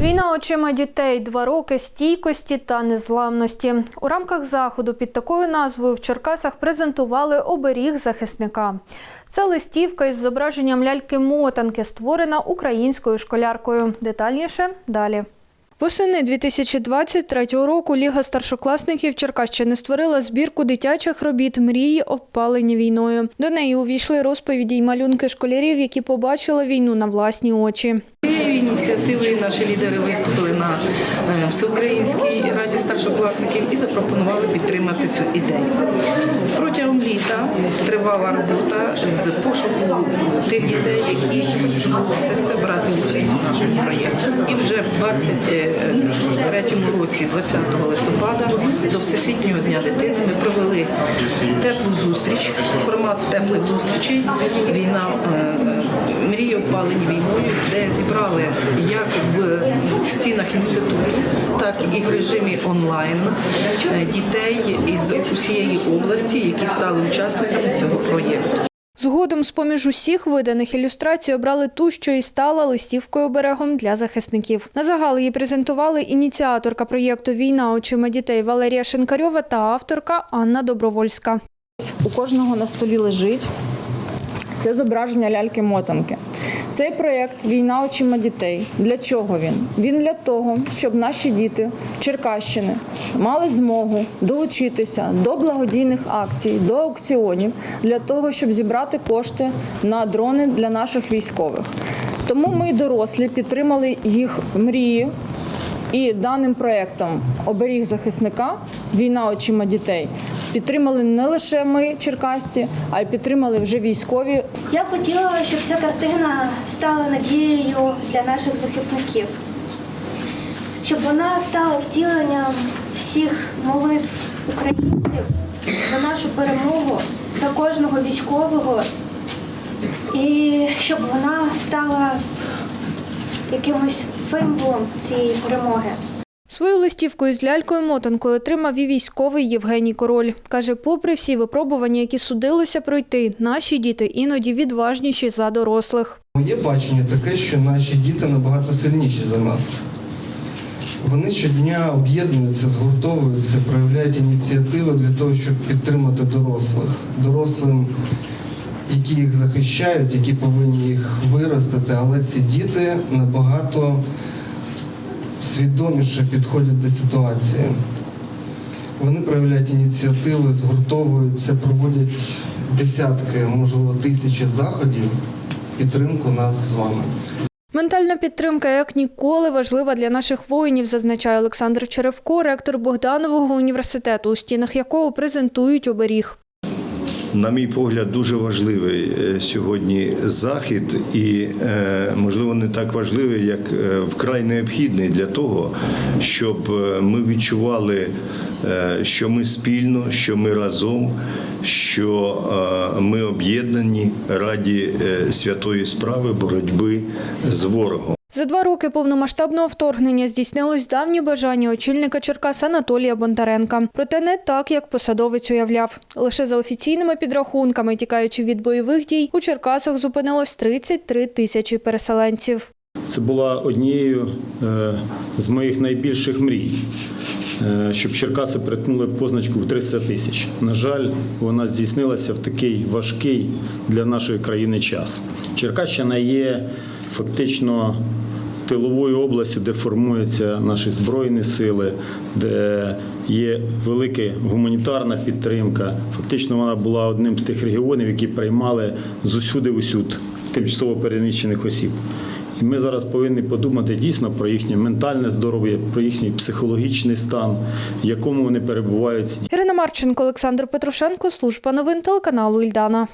Війна очима дітей два роки стійкості та незламності. У рамках заходу під такою назвою в Черкасах презентували оберіг захисника. Це листівка із зображенням ляльки-мотанки, створена українською школяркою. Детальніше далі. Восени 2023 року Ліга старшокласників Черкащини створила збірку дитячих робіт мрії, обпалені війною. До неї увійшли розповіді й малюнки школярів, які побачили війну на власні очі. Цією ініціативою наші лідери виступили на е, всеукраїнській раді старшокласників і запропонували підтримати цю ідею. Протягом літа тривала робота з пошуку тих дітей, які зголосяться брати участь у нашому проєкті. І вже в 23 році, 20 листопада, до Всесвітнього дня дитини, ми провели теплу зустріч, формат теплих зустрічей. Війна е, мрії обпалені війною, де зібрали як в стінах інституту, так і в режимі онлайн е, дітей із усієї області, які стали учасниками цього проєкту. Згодом, з поміж усіх виданих ілюстрацій, обрали ту, що і стала листівкою оберегом для захисників. На загал її презентували ініціаторка проєкту Війна очима дітей Валерія Шинкарьова та авторка Анна Добровольська. У кожного на столі лежить це зображення ляльки-мотанки. Цей проєкт Війна очима дітей. Для чого він? Він для того, щоб наші діти Черкащини мали змогу долучитися до благодійних акцій, до аукціонів для того, щоб зібрати кошти на дрони для наших військових. Тому ми, дорослі, підтримали їх мрії і даним проєктом Оберіг захисника Війна очима дітей. Підтримали не лише ми, черкасці, а й підтримали вже військові. Я хотіла, щоб ця картина стала надією для наших захисників, щоб вона стала втіленням всіх молитв українців за нашу перемогу, за кожного військового, і щоб вона стала якимось символом цієї перемоги. Свою листівку із лялькою-мотанкою отримав і військовий Євгеній Король. Каже, попри всі випробування, які судилося пройти, наші діти іноді відважніші за дорослих. Моє бачення таке, що наші діти набагато сильніші за нас. Вони щодня об'єднуються, згуртовуються, проявляють ініціативи для того, щоб підтримати дорослих. Дорослим, які їх захищають, які повинні їх виростити, але ці діти набагато свідоміше підходять до ситуації. Вони проявляють ініціативи, згуртовуються, проводять десятки, можливо, тисячі заходів в підтримку нас з вами. Ментальна підтримка як ніколи важлива для наших воїнів, зазначає Олександр Черевко, ректор Богданового університету, у стінах якого презентують оберіг. На мій погляд, дуже важливий е, сьогодні захід, і е, можливо не так важливий, як е, вкрай необхідний для того, щоб ми відчували, що ми спільно, що ми разом, що ми об'єднані раді святої справи боротьби з ворогом. За два роки повномасштабного вторгнення здійснилось давнє бажання очільника Черкас Анатолія Бондаренка. Проте не так, як посадовець уявляв. Лише за офіційними підрахунками, тікаючи від бойових дій, у Черкасах зупинилось 33 тисячі переселенців. Це була однією е, з моїх найбільших мрій, е, щоб Черкаси перетнули позначку в 300 тисяч. На жаль, вона здійснилася в такий важкий для нашої країни час. Черкащина є фактично тиловою областю, де формуються наші збройні сили, де є велика гуманітарна підтримка. Фактично, вона була одним з тих регіонів, які приймали з усюди усюд тимчасово переміщених осіб. І ми зараз повинні подумати дійсно про їхнє ментальне здоров'я, про їхній психологічний стан, в якому вони перебувають. Ірина Марченко, Олександр Петрушенко, служба новин телеканалу Ільдана.